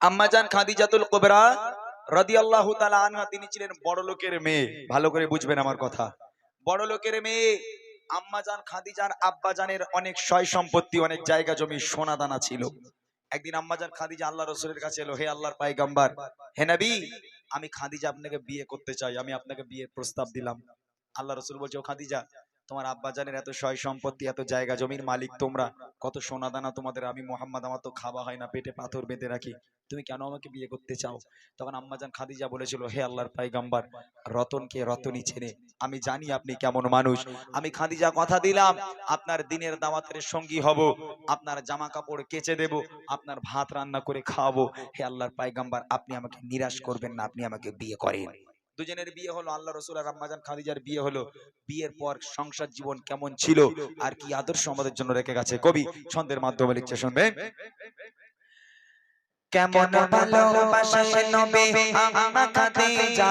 আম্মাজান খাদিজাতুল কুবরা রাদিয়াল্লাহু তাআলা আনহা, তিনি ছিলেন বড় লোকের মেয়ে। ভালো করে বুঝবেন আমার কথা। বড় লোকের মেয়ে আম্মাজান খাদিজার আব্বাজানের অনেক সয় সম্পত্তি, অনেক জায়গা জমি, সোনা দানা ছিল। একদিন আম্মাজান, খাদিজা আল্লাহ রসুলের কাছে এলো, হে আল্লাহর পাইগাম্বার, হে নবী, আমি খাদিজা আপনাকে বিয়ে করতে চাই, আমি আপনাকে বিয়ের প্রস্তাব দিলাম। আল্লাহ রসুল বলছে, ও খাদিজা তোমার আব্বাজানের এত সয় সম্পত্তি, এত জায়গা, জমির মালিক তোমরা। কত সোনা দানা তোমাদের, আমি মোহাম্মদ, আমার তো খাওয়া হয় না, পেটে পাথর বেঁধে রাখি। তুমি কেন আমাকে বিয়ে করতে চাও? তখন আম্মাজান খাদিজা বলেছিল, হে আল্লাহর পাইগাম্বার রতনকে রতনই ছেড়ে আমি জানি আপনি কেমন মানুষ। আমি খাদিজা কথা দিলাম, আপনার দিনের দাওয়াতের সঙ্গী হব, আপনার জামা কাপড় কেচে দেব, আপনার ভাত রান্না করে খাওয়াবো। হে আল্লাহর পাইগাম্বার আপনি আমাকে নিরাশ করবেন না, আপনি আমাকে বিয়ে করেন। দুজনের বিয়ে হলো আল্লাহ রসুল আর আম্মাজান খাদিজার বিয়ে হলো। বিয়ের পর সংসার জীবন কেমন ছিল আর কি আদর্শ আমাদের জন্য রেখে গেছে। কবি ছন্দের মাধ্যমে লিখছে শুনবেন। কেমন ভালোবাসে নবী আমা খাদিজা।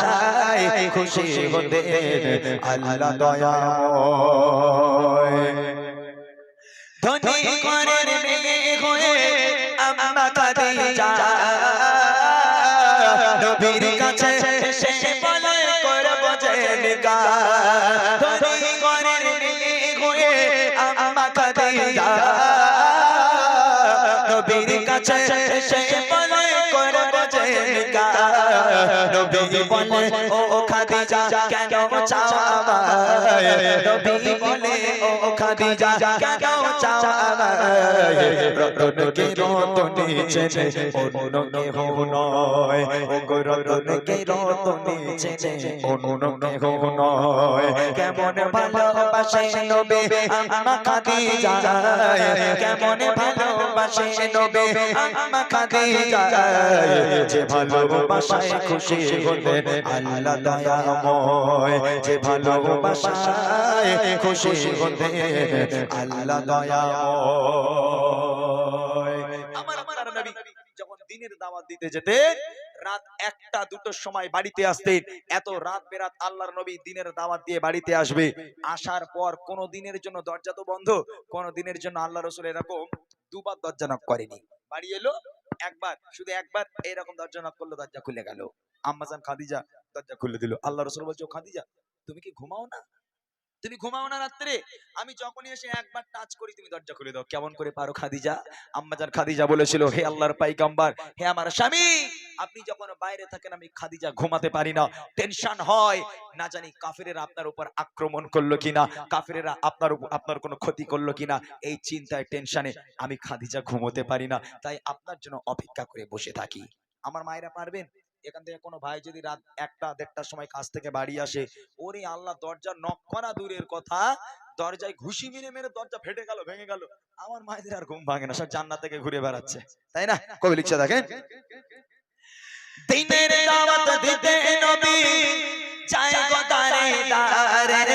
খুশি হতে আল্লাহ দয়াময় ধনী ঘরের মেয়ে হয়ে আমরা খাদিজা নবীর কাছে এসে বলে করব যে। নবী বলে ও খাদিজা কেন চাও আমায়? নবী বলে ও খাদিজা কেন চাও আমায়? রতনকে রতনে চেনে অন্য কেহ নয়। ও গো রতনকে রতনে চেনে অন্য কেহ নয়। কেমন ভালোবাসে নবী আমা খাদিজা কেমন ভালোবাসে নবী আমা খাদিজা যে ভালোবাসায় খুশি হতে আল্লাহ দয়াময়। যে ভালোবাসায় খুশি হতে আল্লাহ দয়াময় আমার আপনার নবী যখন দিনের দাওয়াত দিতে যেতেন রাত একটা, দুটোর সময় বাড়িতে আসতেন এত রাত বেরাত আল্লাহর নবী দিনের দাওয়াত দিয়ে বাড়িতে আসবে। আসার পর কোন দিনের জন্য দরজা তো বন্ধ, কোন দিনের জন্য আল্লাহ রসুল এরকম দুবার দরজা নক করেনি। বাড়ি এলো, একবার, শুধু একবার, এরকম দরজা নক করল, দরজা খুলে গেল। আম্মাজান খাদিজা দরজা খুলে দিল। আল্লাহ রসুল বলছে খাদিজা, তুমি কি ঘুমাও না? তুমি ঘুমাও না রাত্রে? আমি যখনই এসে একবার টাচ করি, তুমি দরজা খুলে দাও। কেমন করে পারো খাদিজা? আম্মাজান খাদিজা বলেছিল, হে আল্লাহর পাইগাম্বার, হে আমার স্বামী, আপনি যখন বাইরে থাকেন, আমি খাদিজা ঘুমাতে পারি না। টেনশন হয়, না জানি কাফিরেরা আপনার উপর আক্রমণ করল কিনা, কাফিরেরা আপনার উপর আপনার কোনো ক্ষতি করল কিনা। এই চিন্তায়, টেনশনে আমি খাদিজা ঘুমোতে পারি না। তাই আপনার জন্য অপেক্ষা করে বসে থাকি। আমার মায়েরা পারবেন? এখান থেকে কোনো ভাই যদি রাত একটা, দেড়টার সময় কাজ থেকে বাড়ি আসে, ওরে আল্লাহ দরজা নক করা দূরের কথা। দরজায় ঘুষি মেরে মেরে দরজা ফেটে গেল, ভেঙে গেল। আমার মায়েদের আর ঘুম ভাঙে না, সব জান্নাত থেকে ঘুরে বেড়াচ্ছে। তাই না? কবি লিখছে দেখেন। দিনের দাওয়াত দিতে নবী চায় গো দারে। দারে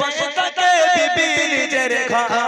বসে থাকে বিবি নিজের ঘরে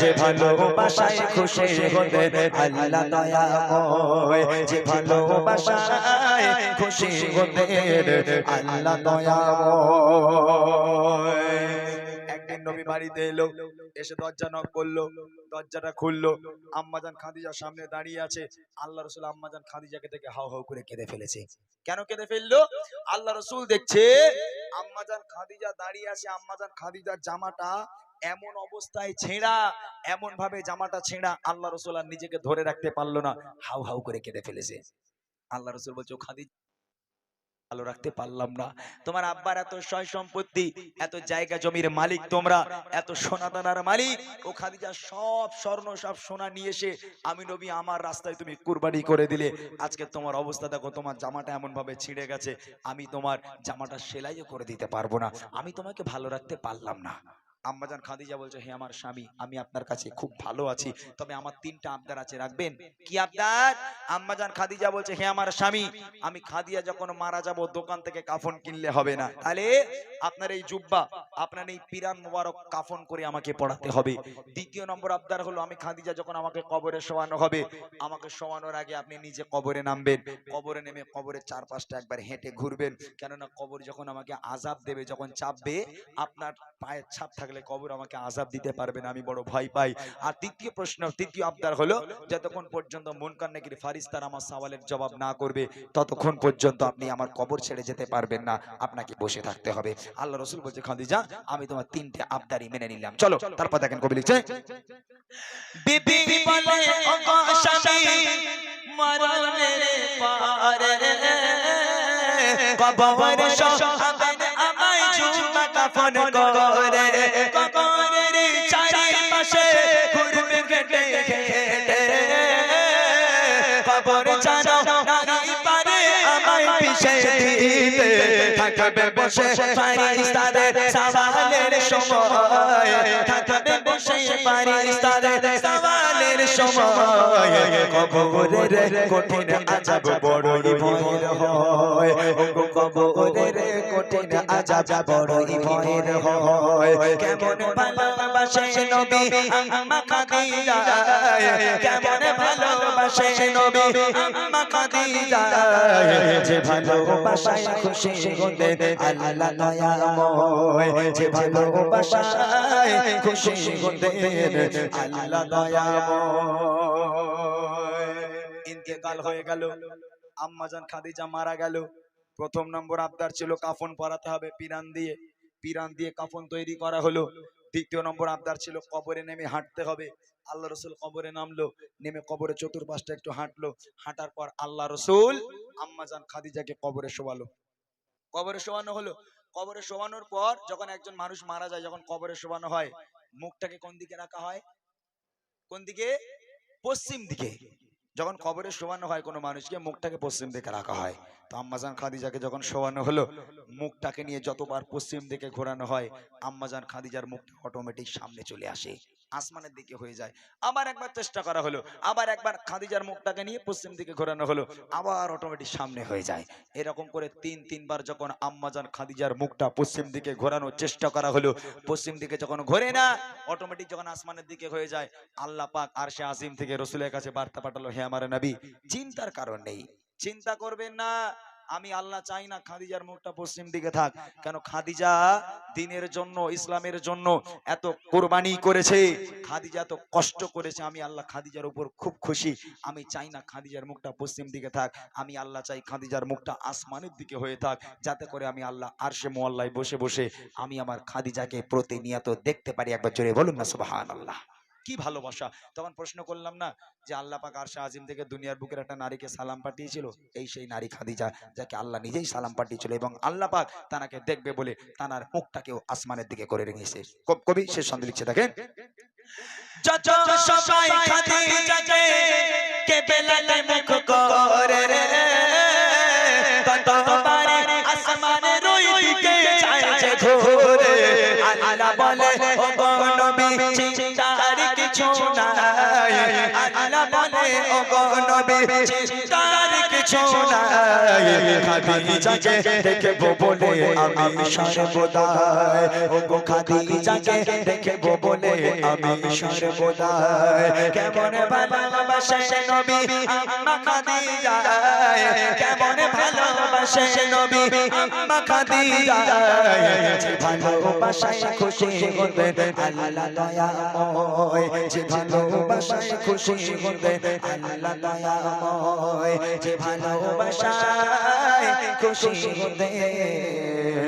যে ভালোবাসায় খুশি হতে আল্লাহ দয়াময় যে ভালোবাসায় খুশি হতে আল্লাহ দয়াময় একদিন একদিন নবী বাড়িতে এলো এসে দরজা নক করল দরজাটা খুললো। আম্মাজান খাদিজার সামনে দাঁড়িয়ে আছে। আল্লাহ রসুল আম্মাজান খাদিজাকে দেখে হাউ হাউ করে কেঁদে ফেলেছে। কেন কেঁদে ফেলল? আল্লাহ রসুল দেখছে আম্মাজান খাদিজা দাঁড়িয়ে আছে আম্মাজান খাদিজার জামাটা এমন অবস্থায় ছেঁড়া এমন ভাবে জামাটা ছেঁড়া আল্লাহ রসুল আর নিজেকে ধরে রাখতে পারল না, হাউ হাউ করে কেঁদে ফেলেছে। আল্লাহ রসুল বলছে, ও খাদিজা, ভালো রাখতে পারলাম না। তোমার আব্বার এত সয় সম্পত্তি, এত জায়গা জমির মালিক তোমরা, এত সোনা দানার মালিক। ও খাদিজা, সব স্বর্ণ, সব সোনা নিয়ে এসে আমি নবী, আমার রাস্তায় তুমি কুরবানি করে দিলে। আজকে তোমার অবস্থা দেখো, তোমার জামাটা এমন ভাবে ছিঁড়ে গেছে। আমি তোমার জামাটা সেলাইও করে দিতে পারব না। আমি তোমাকে ভালো রাখতে পারলাম না। আম্মাজান খাদিজা বলছে, হে আমার স্বামী, আমি আপনার কাছে খুব ভালো আছি, তবে আমার তিনটা আবদার আছে, রাখবেন? কি আবদার? আম্মাজান খাদিজা বলছে, হে আমার স্বামী, আমি খাদিয়া যখন মারা যাব, দোকান থেকে কাফন কিনলে হবে না। তাহলে আপনার এই জুব্বা, আপনার এই পিরান মোবারক কাফন করে আমাকে পড়াতে হবে। দ্বিতীয় নম্বর আবদার হলো, আমি খাদিজা যখন আমাকে কবরে শোয়ানো হবে, আমাকে শোয়ানোর আগে আপনি নিজে কবরে নামবেন। কবরে নেমে কবরের চারপাশটা একবার হেঁটে ঘুরবেন। কেননা কবর যখন আমাকে আজাব দেবে, যখন চাপবে, আপনার পায়ের ছাপ থাকলে কবর আমাকে আজাব দিতে পারবে না আমি বড় ভয় পাই। আর তৃতীয় প্রশ্ন তৃতীয় আবদার হলো যতক্ষণ পর্যন্ত মুনকার নাকির ফারিস্তার আমার সওয়ালের জবাব না করবে ততক্ষণ পর্যন্ত আপনি আমার কবর ছেড়ে যেতে পারবেন না আপনাকে বসে থাকতে হবে। আল্লাহ রসুল বলছে খাদিজা আমি তোমার তিনটে আবদারি মেনে নিলাম। চলো তারপর দেখেন কবি লিখছে বিবি বলে মরণের পারে কবর কাফন করে কবরের চারিপাশে ঘুরবে, ঘেটে ঘেটে। কবর জানো নারী পারে আমায় পিছে দিতে থাকবে বসে ফারিস্তাদের সওয়ালের সময়। থাকবে বসে ফারিস্তাদের সওয়ালের সময়। কবরের কঠিন আযাব বড়ই ভয়ের হয় ও কবরের কঠিন আযাব বড়ই ভয়ের হয়। কেমন ভালোবাসে নবী? আম্মা খাদিজা। কেমন ভালোবাসে নবী? আম্মা খাদিজা। যে ভালোবাসায় খুশি হলেন আল্লাহ দয়াময়। যে ভালোবাসায় খুশি হলেন আল্লাহ দয়াময়। ইন্তেকাল হয়ে গেল। আম্মাজান খাদিজা মারা গেল। প্রথম নম্বর আবদার ছিল কাফন পরাতে হবে, পিরান দিয়ে। পিরান দিয়ে কাফন তৈরি করা হলো। দ্বিতীয় নম্বর আবদার ছিল কবরে নেমে হাঁটতে হবে। আল্লাহ রসুল কবরে নামলো, নেমে কবরে চতুর্পাশটা একটু হাঁটলো। হাঁটার পর আল্লাহ রসুল আম্মাজান খাদিজাকে কবরে শোয়ালো। কবরে শোয়ানো হলো। কবরে শোয়ানোর পর যখন একজন মানুষ মারা যায়, যখন কবরে শোয়ানো হয়, মুখটাকে কোন দিকে রাখা হয়? কোন দিকে? পশ্চিম দিকে। যখন কবরে শোয়ানো হয়, কোনো মানুষকে মুখটাকে পশ্চিম দিকে রাখা হয়। তো আম্মাজান খাদিজাকে যখন শোয়ানো হলো, মুখটাকে নিয়ে যতবার পশ্চিম দিকে ঘোরানো হয় আম্মাজান খাদিজার মুখটা অটোমেটিক সামনে চলে আসে। আসমানের দিকে হয়ে যায়। আবার একবার চেষ্টা করা হলো আবার একবার খাদিজার মুখটাকে নিয়ে পশ্চিম দিকে ঘোরানো হলো, আবার অটোমেটিক সামনে হয়ে যায়। এরকম করে তিন, তিনবার যখন আম্মাজান খাদিজার মুখটা পশ্চিম দিকে ঘোরানোর চেষ্টা করা হলো, পশ্চিম দিকে যখন ঘোরে না অটোমেটিক যখন আসমানের দিকে হয়ে যায়, আল্লাহ পাক আর সে আজিম থেকে রসুলের কাছে বার্তা পাঠালো, হে আমার নবী, চিন্তার কারণ নেই। চিন্তা করবেন না আমি আল্লাহ চাই না খাদিজার মুখটা পশ্চিম দিকে থাক। কেন খাদিজা দিনের জন্য, ইসলামের জন্য এত কোরবানি করেছে। খাদিজা এত কষ্ট করেছে। আমি আল্লাহ খাদিজার উপর খুব খুশি। আমি চাই না খাদিজার মুখটা পশ্চিম দিকে থাক। আমি আল্লাহ চাই খাদিজার মুখটা আসমানের দিকে হয়ে থাক। যাতে করে আমি আল্লাহ আর সে মোয়াল্লায় বসে বসে আমি আমার খাদিজাকে প্রতিনিয়ত দেখতে পারি। একবার জোরে বলুন না সুবাহান আল্লাহ কি ভালোবাসা? তখন প্রশ্ন করলাম, না, যে আল্লাহ পাক আরশা আজিম থেকে দুনিয়ার বুকের একটা নারীকে সালাম পাঠিয়েছিল, এই সেই নারী খাদিজা, যাকে আল্লাহ নিজেই সালাম পাঠিয়েছিল এবং আল্লাহ পাক তানাকে দেখবে বলে তানার মুখটাকেও আসমানের দিকে করে রেখেছে। কবি শেষ সন্ধে লিখছে, দেখেন। সবাই খাদিজাকে কে বেলাতে মুখ করে রে ততবারে আসমানের ওই দিকে বলে ও নবী আল্লাহ বলে ও গো নবী নাই খাদিজাকে দেখব বলে আমি সর্বদাই। ও গো খাদিজাকে দেখব বলে আমি সর্বদাই। কেমন ভালোবাসে নবী আম্মা খাদিজা কেমন ভালোবাসে নবী আম্মা খাদিজা ভালোবাসায় খুশি হতেন আল্লাহ দয়াময় যে ভালোবাসায় খুশি হতেন আল্লাহ দয়াময় যে ভালোবাসায় খুশি হতেন